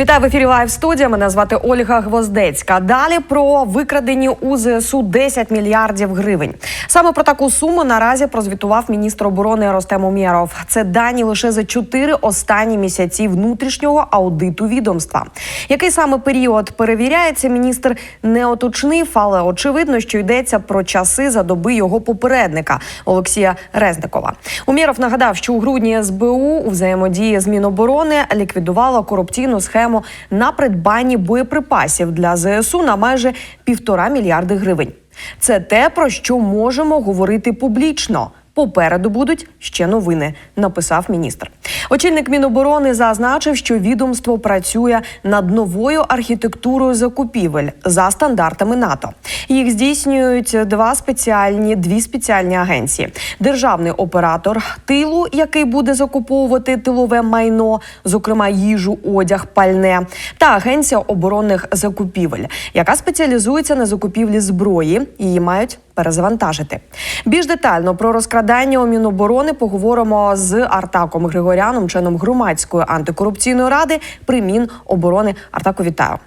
Вітаю в ефірі Лайв студія. Мене звати Ольга Гвоздецька. Далі про викрадені у ЗСУ 10 мільярдів гривень. Саме про таку суму наразі прозвітував міністр оборони Ростем Умєров. Це дані лише за чотири останні місяці внутрішнього аудиту відомства. Який саме період перевіряється, міністр не уточнив, але очевидно, що йдеться про часи за доби його попередника Олексія Резникова. Умєров нагадав, що у грудні СБУ у взаємодії з Міноборони ліквідувала корупційну схему на придбанні боєприпасів для ЗСУ на майже півтора мільярди гривень. Це те, про що можемо говорити публічно. Попереду будуть ще новини, написав міністр. Очільник Міноборони зазначив, що відомство працює над новою архітектурою закупівель за стандартами НАТО. Їх здійснюють два спеціальні дві спеціальні агенції: державний оператор тилу, який буде закуповувати тилове майно, зокрема їжу, одяг, пальне, та агенція оборонних закупівель, яка спеціалізується на закупівлі зброї. Її мають перезавантажити. Більш детально про розкрадання у Міноборони поговоримо з Артаком Григоряном, членом громадської антикорупційної ради при Міноборони. Артаку, вітаю.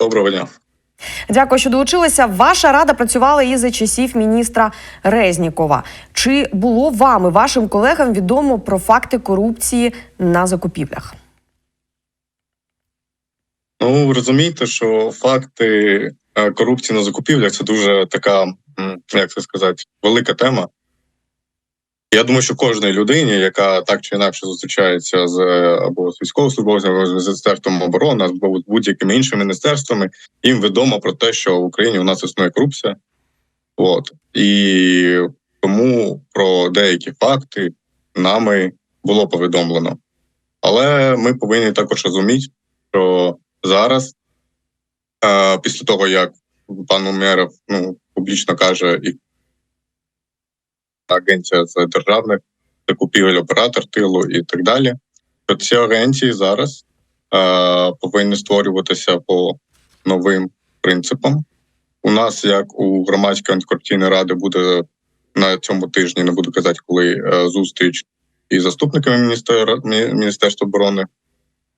Доброго дня. Дякую, що долучилися. Ваша рада працювала і за часів міністра Резнікова. Чи було вам і вашим колегам відомо про факти корупції на закупівлях? Ну ви розумієте, що факти е, корупції на закупівлях це дуже така, як це сказати, велика тема. Я думаю, що кожній людині, яка так чи інакше зустрічається з або з військовослужбовцями, або з міністерством оборони, або з будь-якими іншими міністерствами, їм відомо про те, що в Україні у нас існує корупція. От і тому про деякі факти нами було повідомлено. Але ми повинні також розуміти, що зараз, е, після того як пан Умєров ну, публічно каже, і агенція з державних закупівель, оператор тилу і так далі, то ці агенції зараз е, повинні створюватися по новим принципам. У нас, як у громадської антикорупційної ради, буде на цьому тижні, не буду казати, коли е, зустріч із заступниками міністер... Міністерства оборони,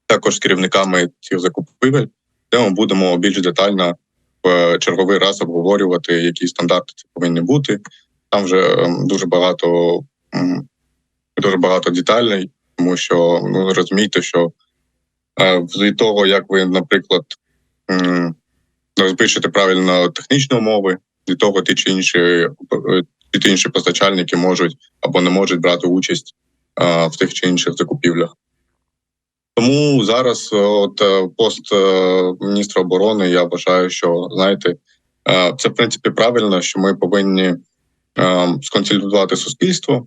також з керівниками цих закупівель, де ми будемо більш детально в черговий раз обговорювати, які стандарти це повинні бути. Там вже ем, дуже багато дуже багато деталей, тому що ну розумієте, що е, з того, як ви, наприклад, розпишете правильно технічні умови, від того ті чи інші е, ті чи інші постачальники можуть або не можуть брати участь е, в тих чи інших закупівлях. Тому зараз, от пост міністра оборони, я вважаю, що знаєте, це в принципі правильно, що ми повинні сконсолідувати суспільство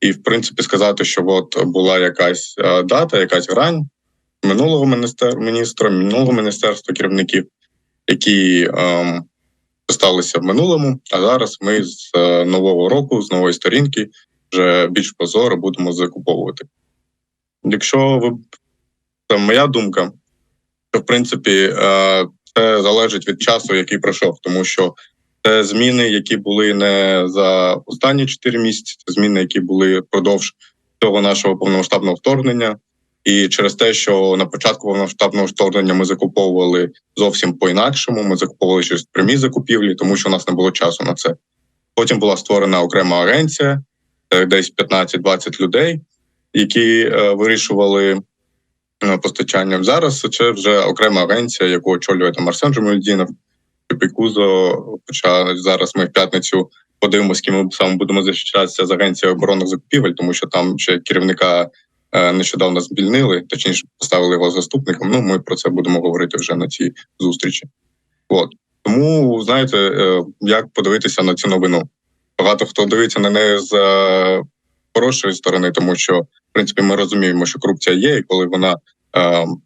і, в принципі, сказати, що от була якась е, дата, якась грань минулого міністра, минулого міністерства керівників, які е, сталися в минулому. А зараз ми з е, нового року, з нової сторінки, вже більш прозоро будемо закуповувати. Якщо ви це моя думка, що в принципі е, це залежить від часу, який пройшов, тому що це зміни, які були не за останні 4 місяці, це зміни, які були впродовж цього нашого повномасштабного вторгнення. І через те, що на початку повномасштабного вторгнення ми закуповували зовсім по-інакшому, ми закуповували через прямі закупівлі, тому що у нас не було часу на це. Потім була створена окрема агенція, е, десь 15-20 людей, які е, вирішували е, постачання. Зараз це вже окрема агенція, яку очолює там Арсен Жумельдінов, Пікузо. Хоча зараз ми в п'ятницю подивимося, ким ми саме будемо захищатися з агенцією оборонних закупівель, тому що там ще керівника е, нещодавно звільнили, точніше поставили його заступником. Ну, ми про це будемо говорити вже на цій зустрічі. От тому знаєте, е, як подивитися на цю новину? Багато хто дивиться на неї з е, хорошої сторони, тому що в принципі ми розуміємо, що корупція є, і коли вона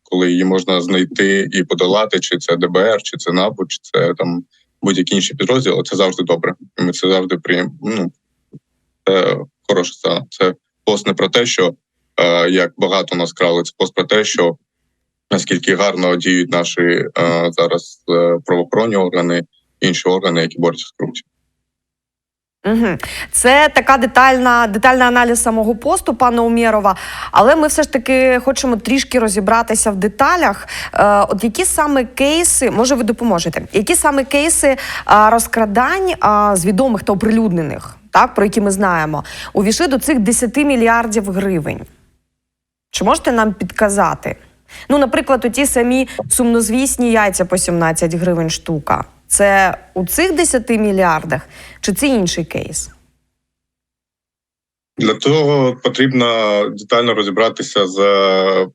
коли її можна знайти і подолати, чи це ДБР, чи це НАБУ, чи це там будь-які інші підрозділи, це завжди добре. Ми це завжди приєм... ну, це хороша сцена. Це пост не про те, що е, як багато нас крали, це пост про те, що наскільки гарно діють наші е, зараз е, правоохоронні органи, інші органи, які борються з корупцією. Угу. Це така детальна, детальний аналіз самого посту пана Умєрова. Але ми все ж таки хочемо трішки розібратися в деталях. Е, от які саме кейси, може, ви допоможете? Які саме кейси е, розкрадань е, з відомих та оприлюднених, так, про які ми знаємо, увійшли до цих 10 мільярдів гривень? Чи можете нам підказати? Ну, наприклад, у ті самі сумнозвісні яйця по 17 гривень штука. Це у цих 10 мільярдах, чи це інший кейс? Для того потрібно детально розібратися з е,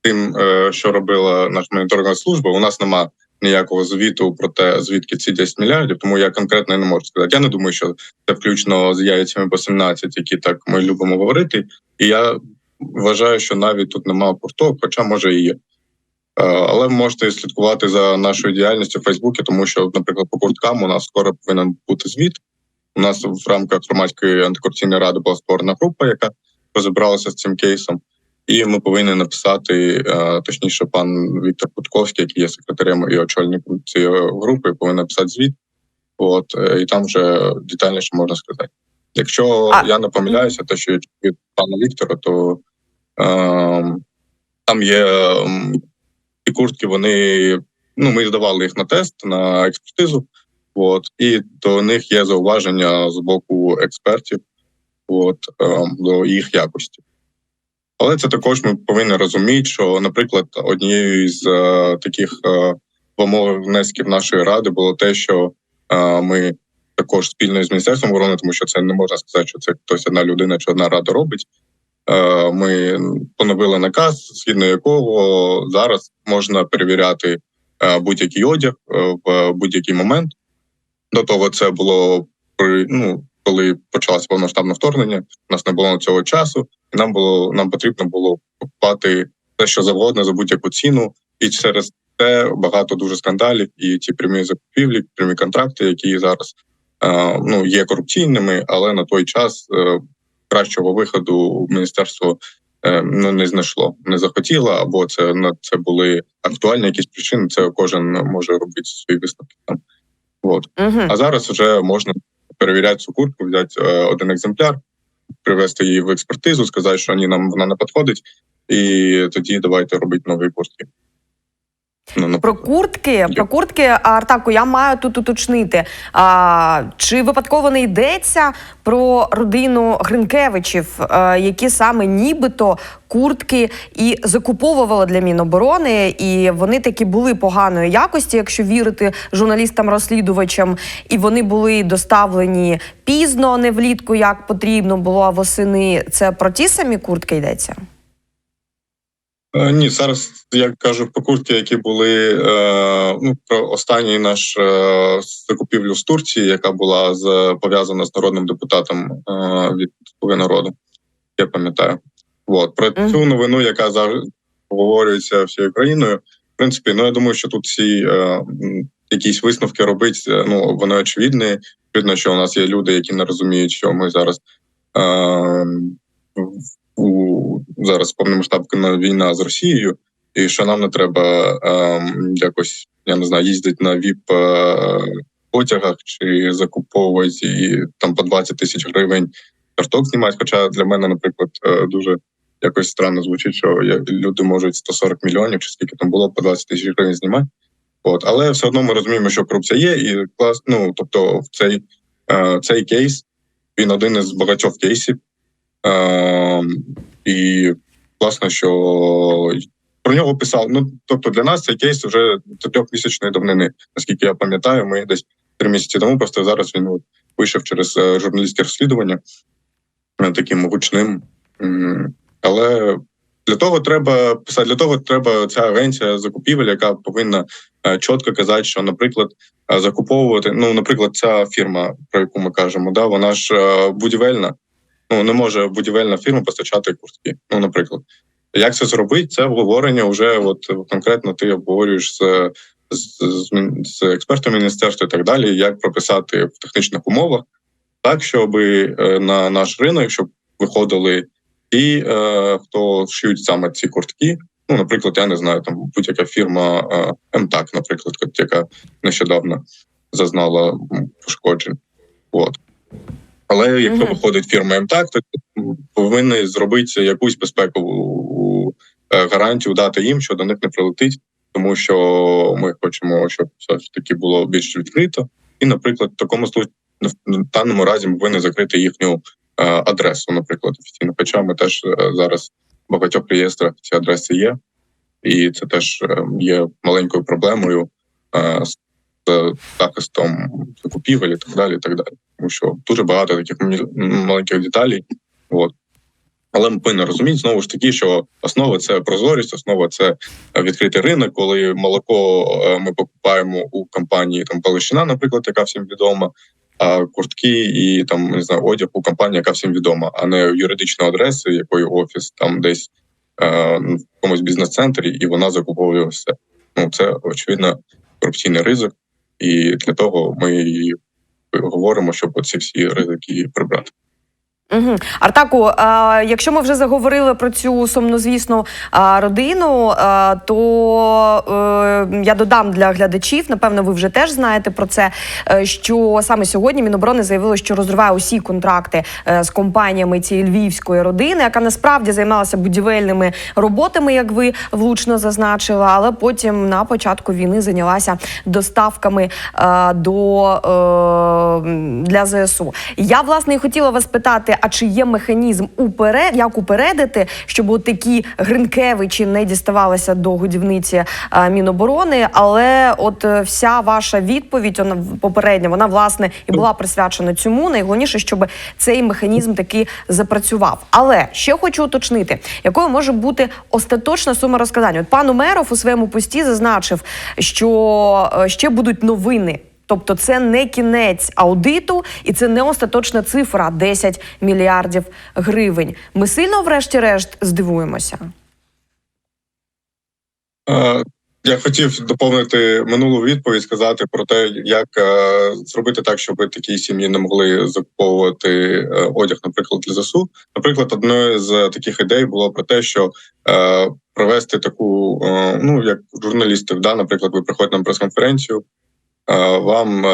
тим, е, що робила наша моніторингова служба. У нас нема ніякого звіту про те, звідки ці 10 мільярдів, тому я конкретно не можу сказати. Я не думаю, що це включно з яйцями по 17, які так ми любимо говорити. І я вважаю, що навіть тут немає порту, хоча може і є. Е, Але ви можете слідкувати за нашою діяльністю в Фейсбуці, тому що, наприклад, по курткам у нас скоро повинен бути звіт. У нас в рамках громадської антикорупційної ради була створена група, яка розібралася з цим кейсом, і ми повинні написати е, точніше, пан Віктор Путковський, який є секретарем і очільником цієї групи, повинен написати звіт. От е, і там вже детальніше можна сказати. Якщо А- я не помиляюся, те, що від пана Віктора, то е, там є ці куртки, вони ну ми здавали їх на тест на експертизу. От і до них є зауваження з боку експертів, от ем, до їх якості. Але це також ми повинні розуміти, що, наприклад, однією з е, таких е, вимог внесків нашої ради було те, що е, ми також спільно з міністерством оборони, тому що це не можна сказати, що це хтось одна людина чи одна рада робить. Е, ми поновили наказ, згідно якого зараз можна перевіряти е, будь-який одяг е, в будь-який момент. До того це було при ну коли почалося повномасштабне вторгнення. У нас не було цього часу, і нам було нам потрібно було купувати те, що завгодно за будь-яку ціну, і через це багато дуже скандалів. І ті прямі закупівлі, прямі контракти, які зараз ну є корупційними, але на той час кращого виходу міністерство е, ну не знайшло, не захотіло, або це на це були актуальні якісь причини. Це кожен може робити свої висновки там. От. Угу. А зараз вже можна перевіряти цю куртку, взяти е, один екземпляр, привести її в експертизу, сказати, що ні, нам вона не підходить, і тоді давайте робити нові куртки. Ну, Про наприклад. куртки, про куртки, Артаку, я маю тут уточнити. А, чи випадково не йдеться про родину Гринкевичів, е, які саме нібито куртки і закуповували для Міноборони, і вони такі були поганої якості, якщо вірити журналістам-розслідувачам, і вони були доставлені пізно, не влітку, як потрібно було, а восени. Це про ті самі куртки йдеться? Е, Ні, зараз я кажу про куртки, які були е, ну про останній наш е, закупівлю з Турції, яка була з пов'язана з народним депутатом від «Слуги народу. Я пам'ятаю. От про Мгм. цю новину, яка зараз обговорюється всією країною. В принципі, ну я думаю, що тут всі е, якісь висновки робить. Ну вони очевидні. Видно, що у нас є люди, які не розуміють, що ми зараз е, у зараз повномасштабна війна з Росією, і що нам не треба ем, якось, я не знаю, їздити на віп е, потягах чи закуповувати і там по 20 тисяч гривень карток знімати. Хоча для мене, наприклад, е, дуже якось странно звучить, що люди можуть 140 мільйонів чи скільки там було по 20 тисяч гривень знімати. От, але все одно ми розуміємо, що корупція є, і клас, ну тобто, в цей, е, цей кейс він один із багатьох кейсів. Е, і класно, що про нього писав. Ну тобто, для нас цей кейс вже трьохмісячної давнини. Наскільки я пам'ятаю, ми десь три місяці тому. Просто зараз він вийшов через е, журналістське розслідування е, таким гучним. Але для того треба писати, для того треба ця агенція закупівель, яка повинна е, чітко казати, що, наприклад, закуповувати. Ну, наприклад, ця фірма, про яку ми кажемо, да, вона ж будівельна. Ну не може будівельна фірма постачати куртки. Ну, наприклад, як це зробити? Це обговорення вже от конкретно ти обговорюєш з, з, з, експертом міністерства і так далі, як прописати в технічних умовах, так щоб е, на наш ринок, щоб виходили ті, е, хто шиють саме ці куртки. Ну, наприклад, я не знаю, там будь-яка фірма е, МТАК, наприклад, яка нещодавно зазнала пошкоджень. От. Але якщо Мгм. виходить фірма їм так, то повинні зробити якусь безпекову е, гарантію дати їм, що до них не прилетить, тому що ми хочемо, щоб все ж таки було більш відкрито. І, наприклад, в такому случаї в даному разі ми повинні закрити їхню е, адресу, наприклад, офіційно. Хоча ми теж е, зараз в багатьох реєстрах ці адреси є, і це теж є маленькою проблемою з захистом закупівель і так далі. І так далі. Тому що дуже багато таких маленьких деталей. От. Але ми повинні розуміти знову ж таки, що основа це прозорість, основа це відкритий ринок, коли молоко е, ми покупаємо у компанії там Палещина, наприклад, яка всім відома, а куртки і там не знаю, одяг у компанії, яка всім відома, а не юридичної адреси, якої офіс там десь е, в якомусь бізнес-центрі, і вона закуповує все. Ну це очевидно корупційний ризик, і для того ми говоримо, щоб оці всі ризики прибрати. Угу. Артаку, а, якщо ми вже заговорили про цю сумнозвісну а, родину, а, то е, я додам для глядачів, напевно, ви вже теж знаєте про це. е, Що саме сьогодні Міноборони заявило, що розриває усі контракти е, з компаніями цієї львівської родини, яка насправді займалася будівельними роботами, як ви влучно зазначили, але потім на початку війни зайнялася доставками е, до е, для ЗСУ. Я власне і хотіла вас питати: а чи є механізм уперед, як упередити, щоб от такі Гринкевичі не діставалися до годівниці е, Міноборони? Але от е, вся ваша відповідь, вона попередня, вона власне і була присвячена цьому. Найголовніше, щоб цей механізм таки запрацював. Але ще хочу уточнити, якою може бути остаточна сума розкладання. От пан Умеров у своєму пості зазначив, що е, ще будуть новини. Тобто це не кінець аудиту і це не остаточна цифра 10 мільярдів гривень. Ми сильно, врешті-решт, здивуємося. Е, Я хотів доповнити минулу відповідь, сказати про те, як е, зробити так, щоб такі сім'ї не могли закуповувати е, одяг, наприклад, для ЗСУ. Наприклад, одною з таких ідей було про те, що провести таку, ну як журналісти, да, наприклад, ви приходите на прес-конференцію. Вам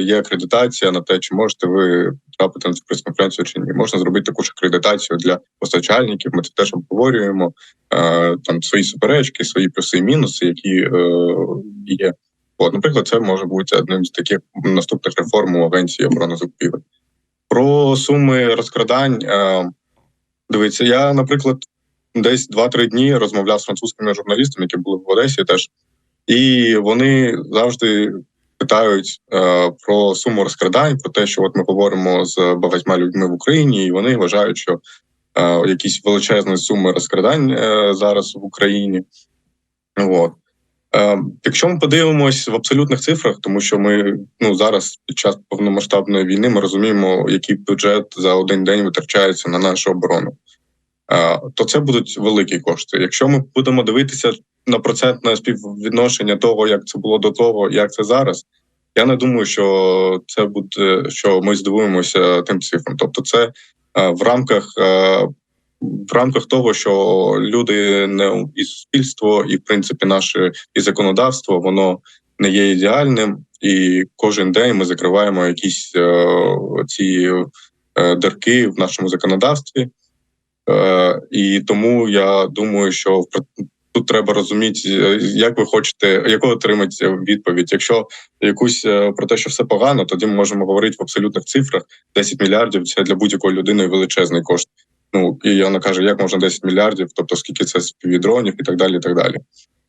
є акредитація на те, чи можете ви трапити на цю прес-конференцію чи ні. Можна зробити таку ж акредитацію для постачальників. Ми це теж обговорюємо там свої суперечки, свої плюси і мінуси, які е, є. От, наприклад, це може бути одним з таких наступних реформ у агенції оборони закупівель. Про суми розкрадань. Дивіться, я, наприклад, десь 2-3 дні розмовляв з французькими журналістами, які були в Одесі теж, і вони завжди питають е, про суму розкрадань, про те, що от ми говоримо з багатьма людьми в Україні, і вони вважають, що е, якісь величезні суми розкрадань е, зараз в Україні. От. Якщо ми подивимось в абсолютних цифрах, тому що ми ну зараз під час повномасштабної війни ми розуміємо, який бюджет за один день витрачається на нашу оборону, то це будуть великі кошти. Якщо ми будемо дивитися на процентне співвідношення того, як це було до того, як це зараз, я не думаю, що це буде, що ми здивуємося тим цифрам. Тобто, це е, в рамках е, в рамках того, що люди не і суспільство, і в принципі наше і законодавство воно не є ідеальним, і кожен день ми закриваємо якісь е, ці дирки в нашому законодавстві. І тому я думаю, що тут треба розуміти, е, як ви хочете, яку отримати відповідь. Якщо якусь е, про те, що все погано, тоді ми можемо говорити в абсолютних цифрах. 10 мільярдів це для будь-якої людини величезний кошт. Ну і вона каже, як можна 10 мільярдів, тобто скільки це співдронів і так далі. і так далі.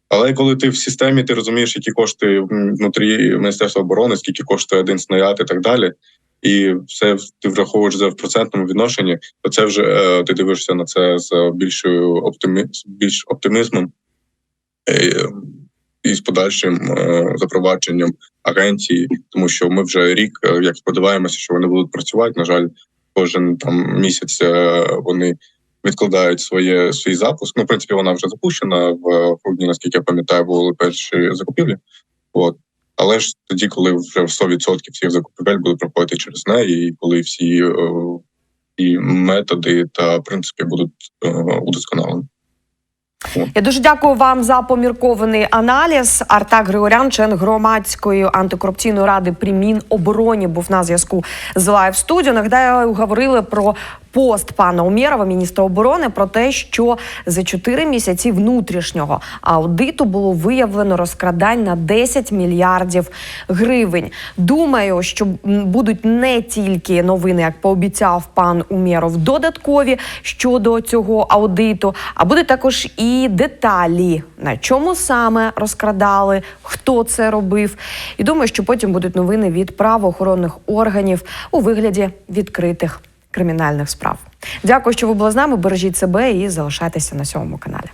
Але коли ти в системі, ти розумієш, які кошти внутрі Міністерства оборони, скільки коштує один снаряд і так далі, і все ти враховуєш за в процентному відношенні, то це вже е, ти дивишся на це з більшою оптимі... більш оптимізмом е, і з подальшим е, запровадженням агенції, тому що ми вже рік е, як сподіваємося, що вони будуть працювати. На жаль, кожен там місяць вони відкладають своє свій запуск. Ну, в принципі, вона вже запущена в грудні, наскільки я пам'ятаю, були перші закупівлі. От. Але ж тоді, коли вже 100% всіх закупівель будуть проходити через неї, і коли всі е, і методи та принципи будуть е, удосконалені. Я дуже дякую вам за поміркований аналіз. Артак Григорян, член громадської антикорупційної ради при Мінобороні, був на зв'язку з Лайв студіо. Нагадаю, говорили про пост пана Умєрова, міністра оборони, про те, що за 4 місяці внутрішнього аудиту було виявлено розкрадань на 10 мільярдів гривень. Думаю, що будуть не тільки новини, як пообіцяв пан Умєров, додаткові щодо цього аудиту, а будуть також і деталі, на чому саме розкрадали, хто це робив. І думаю, що потім будуть новини від правоохоронних органів у вигляді відкритих кримінальних справ. Дякую, що ви були з нами. Бережіть себе і залишайтеся на сьомому каналі.